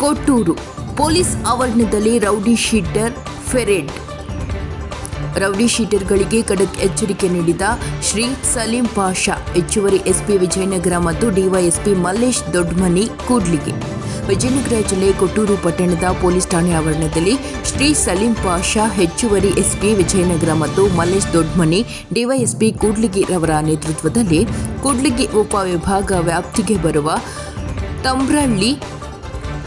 ಕೊಟ್ಟೂರು. Police ಆವರಣದಲ್ಲಿ rowdy sheeter parade. Rowdy ಶೀಟರ್ಗಳಿಗೆ ಖಡಕ್ ಎಚ್ಚರಿಕೆ ನೀಡಿದ ಶ್ರೀ ಸಲೀಂ ಪಾಷಾ, ಹೆಚ್ಚುವರಿ ಎಸ್ಪಿ ವಿಜಯನಗರ ಮತ್ತು ಡಿವೈಎಸ್ಪಿ ಮಲ್ಲೇಶ್ ದೊಡ್ಡಮನಿ ಕೂಡ್ಲಿಗೆ. ವಿಜಯನಗರ ಜಿಲ್ಲೆ ಕೊಟ್ಟೂರು ಪಟ್ಟಣದ ಪೊಲೀಸ್ ಠಾಣೆ ಆವರಣದಲ್ಲಿ ಶ್ರೀ ಸಲೀಂ ಪಾಷಾ, ಹೆಚ್ಚುವರಿ ಎಸ್ಪಿ ವಿಜಯನಗರ ಮತ್ತು ಮಲ್ಲೇಶ್ ದೊಡ್ಡಮನಿ ಡಿವೈಎಸ್ಪಿ ಕೂಡ್ಲಿಗಿ ರವರ ನೇತೃತ್ವದಲ್ಲಿ ಕೂಡ್ಲಿಗಿ ಉಪವಿಭಾಗ ವ್ಯಾಪ್ತಿಗೆ ಬರುವ ತಂಬ್ರಳ್ಳಿ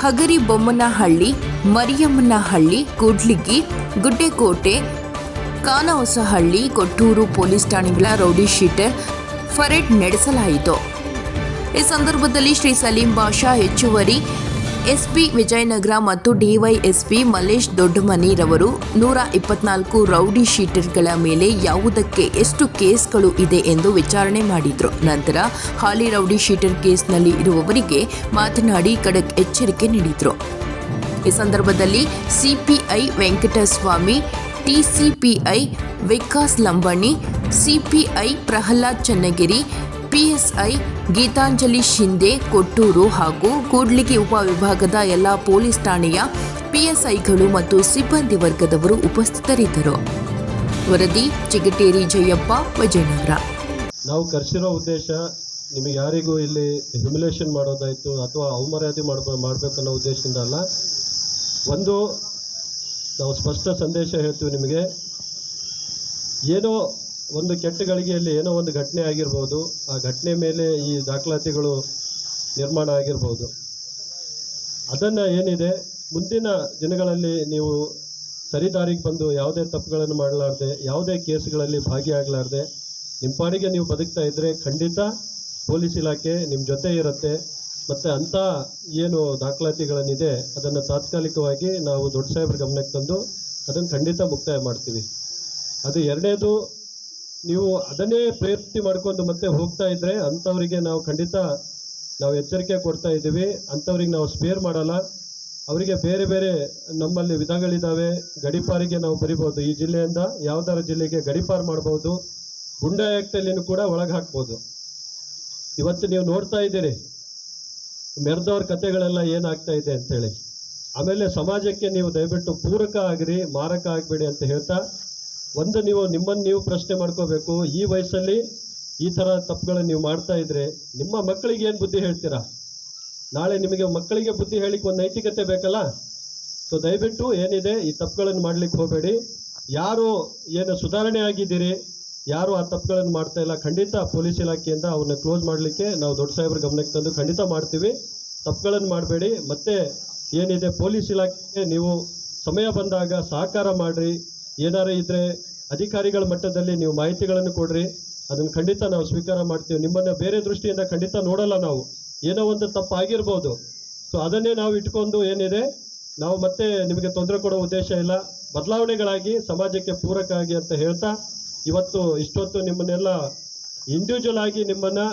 ಹಗರಿಬೊಮ್ಮನಹಳ್ಳಿ, ಮರಿಯಮ್ಮನಹಳ್ಳಿ, ಕೂಡ್ಲಿಗಿ, ಗುಡ್ಡೆಕೋಟೆ, ಕಾನಹೊಸಹಳ್ಳಿ, ಕೊಟ್ಟೂರು ಪೊಲೀಸ್ ಠಾಣೆಗಳ ರೌಡಿ ಶೀಟರ್ ಫರೆಡ್ ನಡೆಸಲಾಯಿತು. ಈ ಸಂದರ್ಭದಲ್ಲಿ ಶ್ರೀ ಸಲೀಂ ಬಾಷಾ ಹೆಚ್ಚುವರಿ ಎಸ್ಪಿ ವಿಜಯನಗರ ಮತ್ತು ಡಿವೈಎಸ್ಪಿ ಮಲ್ಲೇಶ್ ದೊಡ್ಡಮನಿರವರು ನೂರ ಇಪ್ಪತ್ನಾಲ್ಕು ರೌಡಿ ಶೀಟರ್ಗಳ ಮೇಲೆ ಯಾವುದಕ್ಕೆ ಎಷ್ಟು ಕೇಸ್ಗಳು ಇದೆ ಎಂದು ವಿಚಾರಣೆ ಮಾಡಿದ್ರು. ನಂತರ ಹಾಲಿ ರೌಡಿ ಶೀಟರ್ ಕೇಸ್ನಲ್ಲಿ ಇರುವವರಿಗೆ ಮಾತನಾಡಿ ಖಡಕ್ ಎಚ್ಚರಿಕೆ ನೀಡಿದ್ರು. ಈ ಸಂದರ್ಭದಲ್ಲಿ ಸಿಪಿಐ ವೆಂಕಟಸ್ವಾಮಿ, ಟಿಸಿಪಿಐ ವಿಕಾಸ್ ಲಂಬಾಣಿ, ಸಿಪಿಐ ಪ್ರಹ್ಲಾದ್ ಚನ್ನಗಿರಿ ಪಿಎಸ್ಐ ಗೀತಾಂಜಲಿ ಶಿಂದೆ ಕೊಟ್ಟೂರು ಹಾಗೂ ಕೂಡ್ಲಿಗಿ ಉಪವಿಭಾಗದ ಎಲ್ಲ ಪೊಲೀಸ್ ಠಾಣೆಯ ಪಿಎಸ್ಐಗಳು ಮತ್ತು ಸಿಬ್ಬಂದಿ ವರ್ಗದವರು ಉಪಸ್ಥಿತರಿದ್ದರು. ವರದಿ, ಚಿಗಟೇರಿ ಜಯಪ್ಪ, ವಿಜಯನಗರ. ನಾವು ಕರೆಸಿರೋ ಉದ್ದೇಶ ನಿಮಗೆ ಯಾರಿಗೂ ಇಲ್ಲಿ ಹ್ಯುಮಿಲೇಷನ್ ಮಾಡೋದಾಯಿತು ಅಥವಾ ಅವಮರ್ಯಾದೆ ಮಾಡ್ಬೋ, ಮಾಡಬೇಕನ್ನೋ ಉದ್ದೇಶದಿಂದ ಅಲ್ಲ. ಒಂದು, ನಾವು ಸ್ಪಷ್ಟ ಸಂದೇಶ ಹೇಳ್ತೀವಿ ನಿಮಗೆ. ಏನೋ ಒಂದು ಕೆಟ್ಟ ಗಳಿಗೆಯಲ್ಲಿ ಏನೋ ಒಂದು ಘಟನೆ ಆಗಿರ್ಬೋದು, ಆ ಘಟನೆ ಮೇಲೆ ಈ ದಾಖಲಾತಿಗಳು ನಿರ್ಮಾಣ ಆಗಿರ್ಬೋದು. ಅದನ್ನು ಏನಿದೆ, ಮುಂದಿನ ದಿನಗಳಲ್ಲಿ ನೀವು ಸರಿದಾರಿಗೆ ಬಂದು ಯಾವುದೇ ತಪ್ಪುಗಳನ್ನು ಮಾಡಲಾರ್ದೆ, ಯಾವುದೇ ಕೇಸ್ಗಳಲ್ಲಿ ಭಾಗಿಯಾಗಲಾರ್ದೆ ನಿಮ್ಮ ಪಾಡಿಗೆ ನೀವು ಬದುಕ್ತಾ ಇದ್ದರೆ ಖಂಡಿತ ಪೊಲೀಸ್ ಇಲಾಖೆ ನಿಮ್ಮ ಜೊತೆ ಇರುತ್ತೆ. ಮತ್ತು ಅಂಥ ಏನು ದಾಖಲಾತಿಗಳನ್ನಿದೆ, ಅದನ್ನು ತಾತ್ಕಾಲಿಕವಾಗಿ ನಾವು ದೊಡ್ಡ ಸಾಹೇಬ್ರ ಗಮನಕ್ಕೆ ತಂದು ಅದನ್ನು ಖಂಡಿತ ಮುಕ್ತಾಯ ಮಾಡ್ತೀವಿ. ಅದು ಎರಡನೇದು ನೀವು ಅದನ್ನೇ ಪ್ರಯತ್ನ ಮಾಡ್ಕೊಂಡು ಮತ್ತೆ ಹೋಗ್ತಾ ಇದ್ದರೆ ಅಂಥವರಿಗೆ ನಾವು ಖಂಡಿತ ನಾವು ಎಚ್ಚರಿಕೆ ಕೊಡ್ತಾ ಇದ್ದೀವಿ. ಅಂಥವ್ರಿಗೆ ನಾವು ಸ್ಪೇರ್ ಮಾಡಲ್ಲ. ಅವರಿಗೆ ಬೇರೆ ಬೇರೆ ನಮ್ಮಲ್ಲಿ ವಿಧಗಳಿದ್ದಾವೆ ಗಡಿಪಾರಿಗೆ ನಾವು ಬರಿಬೋದು. ಈ ಜಿಲ್ಲೆಯಿಂದ ಯಾವ್ದಾರ ಜಿಲ್ಲೆಗೆ ಗಡಿಪಾರು ಮಾಡ್ಬೋದು. ಗುಂಡಾಯಕ್ತಲ್ಲಿನೂ ಕೂಡ ಒಳಗೆ ಹಾಕ್ಬೋದು. ಇವತ್ತು ನೀವು ನೋಡ್ತಾ ಇದ್ದೀರಿ. ಮೆರೆದವ್ರ ಕತೆಗಳೆಲ್ಲ ಏನಾಗ್ತಾ ಇದೆ ಅಂತೇಳಿ ಆಮೇಲೆ ಸಮಾಜಕ್ಕೆ ನೀವು ದಯವಿಟ್ಟು ಪೂರಕ ಆಗಿರಿ, ಮಾರಕ ಆಗಬೇಡಿ ಅಂತ ಹೇಳ್ತಾ ಒಂದು ನೀವು ನಿಮ್ಮನ್ನು ನೀವು ಪ್ರಶ್ನೆ ಮಾಡ್ಕೋಬೇಕು, ಈ ವಯಸ್ಸಲ್ಲಿ ಈ ಥರ ತಪ್ಪುಗಳನ್ನು ನೀವು ಮಾಡ್ತಾ ಇದ್ರೆ ನಿಮ್ಮ ಮಕ್ಕಳಿಗೆ ಏನು ಬುದ್ಧಿ ಹೇಳ್ತೀರಾ? ನಾಳೆ ನಿಮಗೆ ಮಕ್ಕಳಿಗೆ ಬುದ್ಧಿ ಹೇಳಿಕ್ಕೆ ಒಂದು ನೈತಿಕತೆ ಬೇಕಲ್ಲ? ಸೊ ದಯವಿಟ್ಟು ಏನಿದೆ ಈ ತಪ್ಪುಗಳನ್ನು ಮಾಡ್ಲಿಕ್ಕೆ ಹೋಗಬೇಡಿ. ಯಾರು ಏನು ಸುಧಾರಣೆ ಆಗಿದ್ದೀರಿ, ಯಾರು ಆ ತಪ್ಪುಗಳನ್ನು ಮಾಡ್ತಾ ಇಲ್ಲ, ಖಂಡಿತ ಪೊಲೀಸ್ ಇಲಾಖೆಯಿಂದ ಅವನ್ನ ಕ್ಲೋಸ್ ಮಾಡಲಿಕ್ಕೆ ನಾವು ದೊಡ್ಡ ಸಾಹೇಬ್ರ ಗಮನಕ್ಕೆ ತಂದು ಖಂಡಿತ ಮಾಡ್ತೀವಿ. ತಪ್ಪುಗಳನ್ನು ಮಾಡಬೇಡಿ. ಮತ್ತೆ ಏನಿದೆ, ಪೊಲೀಸ್ ಇಲಾಖೆಗೆ ನೀವು ಸಮಯ ಬಂದಾಗ ಸಹಕಾರ ಮಾಡಿರಿ. ಏನಾರು ಇದ್ದರೆ ಅಧಿಕಾರಿಗಳ ಮಟ್ಟದಲ್ಲಿ ನೀವು ಮಾಹಿತಿಗಳನ್ನು ಕೊಡ್ರಿ. ಅದನ್ನು ಖಂಡಿತ ನಾವು ಸ್ವೀಕಾರ ಮಾಡ್ತೀವಿ. ನಿಮ್ಮನ್ನು ಬೇರೆ ದೃಷ್ಟಿಯಿಂದ ಖಂಡಿತ ನೋಡಲ್ಲ ನಾವು. ಏನೋ ಒಂದು ತಪ್ಪು ಆಗಿರ್ಬೋದು ಸೊ ಅದನ್ನೇ ನಾವು ಇಟ್ಕೊಂಡು ಏನಿದೆ, ನಾವು ಮತ್ತೆ ನಿಮಗೆ ತೊಂದರೆ ಕೊಡೋ ಉದ್ದೇಶ ಇಲ್ಲ. ಬದಲಾವಣೆಗಳಾಗಿ, ಸಮಾಜಕ್ಕೆ ಪೂರಕ ಆಗಿ ಅಂತ ಹೇಳ್ತಾ, ಇವತ್ತು ಇಷ್ಟೊತ್ತು ನಿಮ್ಮನ್ನೆಲ್ಲ ಇಂಡಿವಿಜುವಲ್ ಆಗಿ ನಿಮ್ಮನ್ನು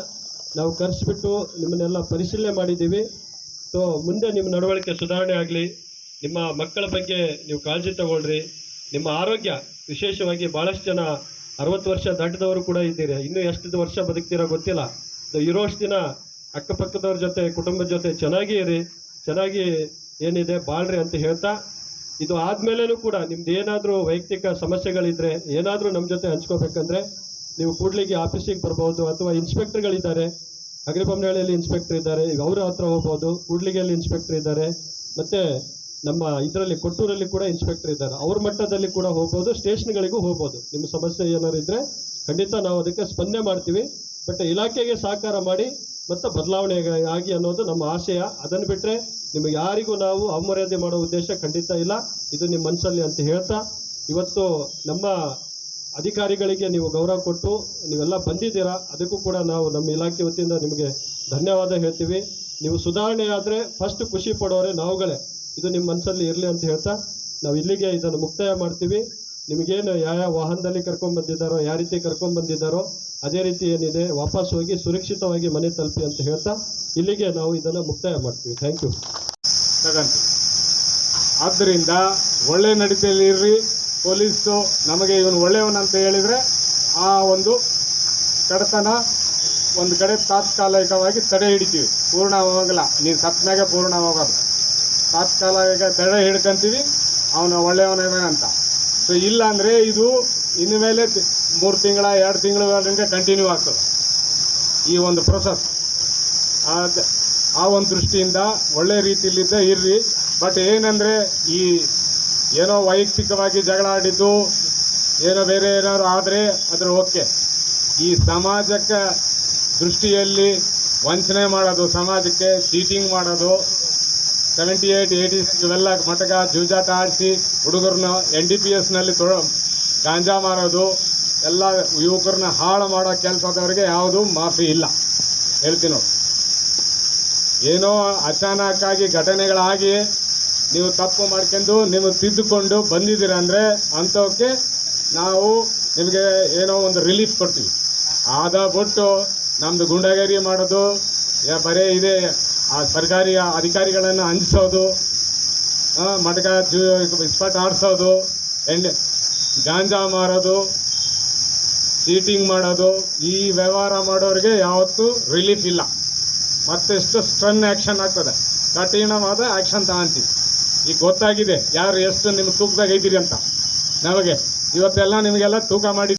ನಾವು ಕರೆಸಿಬಿಟ್ಟು ನಿಮ್ಮನ್ನೆಲ್ಲ ಪರಿಶೀಲನೆ ಮಾಡಿದ್ದೀವಿ. ಸೊ ಮುಂದೆ ನಿಮ್ಮ ನಡವಳಿಕೆ ಸುಧಾರಣೆ ಆಗಲಿ, ನಿಮ್ಮ ಮಕ್ಕಳ ಬಗ್ಗೆ ನೀವು ಕಾಳಜಿ ತಗೊಳ್ರಿ. ನಿಮ್ಮ ಆರೋಗ್ಯ ವಿಶೇಷವಾಗಿ ಭಾಳಷ್ಟು ಜನ ಅರವತ್ತು ವರ್ಷ ದಾಟಿದವರು ಕೂಡ ಇದ್ದೀರಿ. ಇನ್ನೂ ಎಷ್ಟು ವರ್ಷ ಬದುಕ್ತೀರೋ ಗೊತ್ತಿಲ್ಲ. ಇರೋಷ್ಟು ದಿನ ಅಕ್ಕಪಕ್ಕದವ್ರ ಜೊತೆ, ಕುಟುಂಬದ ಜೊತೆ ಚೆನ್ನಾಗಿ ಇರಿ. ಚೆನ್ನಾಗಿ ಏನಿದೆ ಬಾಳ್ರಿ ಅಂತ ಹೇಳ್ತಾ, ಇದು ಆದ್ಮೇಲೆನೂ ಕೂಡ ನಿಮ್ದು ಏನಾದರೂ ವೈಯಕ್ತಿಕ ಸಮಸ್ಯೆಗಳಿದ್ರೆ, ಏನಾದರೂ ನಮ್ಮ ಜೊತೆ ಹಂಚ್ಕೋಬೇಕಂದ್ರೆ, ನೀವು ಕೂಡ್ಲಿಗೆ ಆಫೀಸಿಗೆ ಬರ್ಬೋದು ಅಥವಾ ಇನ್ಸ್ಪೆಕ್ಟರ್ಗಳಿದ್ದಾರೆ. ಅಗ್ರಿಬೊಮ್ಮನಹಳ್ಳಿಯಲ್ಲಿ ಇನ್ಸ್ಪೆಕ್ಟರ್ ಇದ್ದಾರೆ ಈಗ ಅವರ ಹತ್ರ ಹೋಗ್ಬೋದು. ಕೂಡ್ಲಿಗೆಯಲ್ಲಿ ಇನ್ಸ್ಪೆಕ್ಟರ್ ಇದ್ದಾರೆ ಮತ್ತೆ ನಮ್ಮ ಇದರಲ್ಲಿ ಕೊಟ್ಟೂರಲ್ಲಿ ಕೂಡ ಇನ್ಸ್ಪೆಕ್ಟರ್ ಇದ್ದಾರೆ. ಅವ್ರ ಮಟ್ಟದಲ್ಲಿ ಕೂಡ ಹೋಗ್ಬೋದು ಸ್ಟೇಷನ್ಗಳಿಗೂ ಹೋಗ್ಬೋದು. ನಿಮ್ಮ ಸಮಸ್ಯೆ ಏನಾದ್ರು ಇದ್ರೆ ಖಂಡಿತ ನಾವು ಅದಕ್ಕೆ ಸ್ಪಂದನೆ ಮಾಡ್ತೀವಿ. ಬಟ್ ಇಲಾಖೆಗೆ ಸಹಕಾರ ಮಾಡಿ ಮತ್ತು ಬದಲಾವಣೆ ಆಗಿ ಅನ್ನೋದು ನಮ್ಮ ಆಶಯ. ಅದನ್ನು ಬಿಟ್ಟರೆ ನಿಮಗೆ ಯಾರಿಗೂ ನಾವು ಅವಮರ್ಯಾದೆ ಮಾಡೋ ಉದ್ದೇಶ ಖಂಡಿತ ಇಲ್ಲ. ಇದು ನಿಮ್ಮ ಮನಸ್ಸಲ್ಲಿ ಅಂತ ಹೇಳ್ತಾ, ಇವತ್ತು ನಮ್ಮ ಅಧಿಕಾರಿಗಳಿಗೆ ನೀವು ಗೌರವ ಕೊಟ್ಟು ನೀವೆಲ್ಲ ಬಂದಿದ್ದೀರಾ, ಅದಕ್ಕೂ ಕೂಡ ನಾವು ನಮ್ಮ ಇಲಾಖೆ ವತಿಯಿಂದ ನಿಮಗೆ ಧನ್ಯವಾದ ಹೇಳ್ತೀವಿ. ನೀವು ಸುಧಾರಣೆ ಆದರೆ ಫಸ್ಟ್ ಖುಷಿ ಪಡೋರೆ ನಾವುಗಳೇ. ಇದು ನಿಮ್ಮ ಮನಸ್ಸಲ್ಲಿ ಇರಲಿ ಅಂತ ಹೇಳ್ತಾ ನಾವು ಇಲ್ಲಿಗೆ ಇದನ್ನು ಮುಕ್ತಾಯ ಮಾಡ್ತೀವಿ. ನಿಮಗೇನು ಯಾವ ಯಾವ ವಾಹನದಲ್ಲಿ ಕರ್ಕೊಂಡು ಬಂದಿದ್ದಾರೋ, ಯಾವ ರೀತಿ ಕರ್ಕೊಂಡು ಬಂದಿದ್ದಾರೋ, ಅದೇ ರೀತಿ ಏನಿದೆ, ವಾಪಸ್ ಹೋಗಿ ಸುರಕ್ಷಿತವಾಗಿ ಮನೆ ತಲುಪಿ ಅಂತ ಹೇಳ್ತಾ ಇಲ್ಲಿಗೆ ನಾವು ಇದನ್ನು ಮುಕ್ತಾಯ ಮಾಡ್ತೀವಿ. ಥ್ಯಾಂಕ್ ಯು ತಗಂತೀವಿ ಆದ್ದರಿಂದ ಒಳ್ಳೆ ನಡಿತೆಯಲ್ಲಿ ಇರ್ರಿ. ಪೊಲೀಸು ನಮಗೆ ಇವನು ಒಳ್ಳೆಯವನು ಅಂತ ಹೇಳಿದರೆ ಆ ಒಂದು ಕಡತನ ಒಂದು ಕಡೆ ತಾತ್ಕಾಲಿಕವಾಗಿ ತಡೆ ಹಿಡಿತೀವಿ. ಪೂರ್ಣ ಹೋಗಲ್ಲ ನೀನು ಪೂರ್ಣ ಹೋಗೋದು ಈಗ ತಡೆ ಹಿಡ್ಕೊಂತೀವಿ, ಅವನು ಅಂತ. ಸೊ ಇಲ್ಲ ಅಂದರೆ ಇದು ಇನ್ನು ಮೇಲೆ ಮೂರು ತಿಂಗಳ, ಎರಡು ತಿಂಗಳ ಕಂಟಿನ್ಯೂ ಆಗ್ತದೆ. ಈ ಒಂದು ಪ್ರೊಸೆಸ್ ಆ ಒಂದು ದೃಷ್ಟಿಯಿಂದ ಒಳ್ಳೆ ರೀತಿಯಲ್ಲಿದ್ದ ಇರ್ರಿ. ಬಟ್ ಏನಂದರೆ ಈ ಏನೋ ವೈಯಕ್ತಿಕವಾಗಿ ಜಗಳ ಆಡಿದ್ದು, ಏನೋ ಬೇರೆ ಏನಾದ್ರು ಆದರೆ ಅದರ ಓಕೆ. ಈ ಸಮಾಜಕ್ಕೆ ದೃಷ್ಟಿಯಲ್ಲಿ ವಂಚನೆ ಮಾಡೋದು, ಸಮಾಜಕ್ಕೆ ಚೀಟಿಂಗ್ ಮಾಡೋದು ಸೆವೆಂಟಿ ಏಯ್ಟ್ ಏಯ್ಟಿ ಇವೆಲ್ಲ ಮಟಕ ಜೂಜಾಟ ಆಡಿಸಿ ಹುಡುಗರನ್ನ ಎನ್ ಡಿ ಪಿ ಎಸ್ನಲ್ಲಿ ತೊ ಗಾಂಜಾ ಮಾರೋದು, ಎಲ್ಲ ಯುವಕರನ್ನ ಹಾಳು ಮಾಡೋ ಕೆಲಸದವರಿಗೆ ಯಾವುದೂ ಮಾಫಿ ಇಲ್ಲ. ಹೇಳ್ತೀನಿ ನೋಡಿ. ಏನೋ ಅಚಾನಕ್ಕಾಗಿ ಘಟನೆಗಳಾಗಿ ನೀವು ತಪ್ಪು ಮಾಡ್ಕೊಂಡು ನೀವು ತಿದ್ದುಕೊಂಡು ಬಂದಿದ್ದೀರ ಅಂದರೆ ಅಂಥವಕ್ಕೆ ನಾವು ನಿಮಗೆ ಏನೋ ಒಂದು ರಿಲೀಫ್ ಕೊಡ್ತೀವಿ. ಆದ ಬಿಟ್ಟು ನಮ್ಮದು ಗುಂಡಗೇರಿ ಮಾಡೋದು ಬರೀ ಇದೆ. ಆ ಸರ್ಕಾರಿ ಅಧಿಕಾರಿಗಳನ್ನು ಹಂಚಿಸೋದು ಮಟಕ ಇಸ್ಪಟ್ ಆಡಿಸೋದು ಎಣ್ಣೆ, ಗಾಂಜಾ ಮಾರೋದು, ಚೀಟಿಂಗ್ ಮಾಡೋದು, ಈ ವ್ಯವಹಾರ ಮಾಡೋರಿಗೆ ಯಾವತ್ತೂ ರಿಲೀಫ್ ಇಲ್ಲ. ಮತ್ತೆಷ್ಟು ಸ್ಟ್ರನ್ ಆ್ಯಕ್ಷನ್ ಆಗ್ತದೆ. ಕಠಿಣವಾದ ಆ್ಯಕ್ಷನ್ ತಗೊಂತೀವಿ. ಈಗ ಗೊತ್ತಾಗಿದೆ ಯಾರು ಎಷ್ಟು ನಿಮ್ಮ ತೂಕದಾಗ ಇದ್ದೀರಿ ಅಂತ. ನಮಗೆ ಇವತ್ತೆಲ್ಲ ನಿಮಗೆಲ್ಲ ತೂಕ ಮಾಡಿ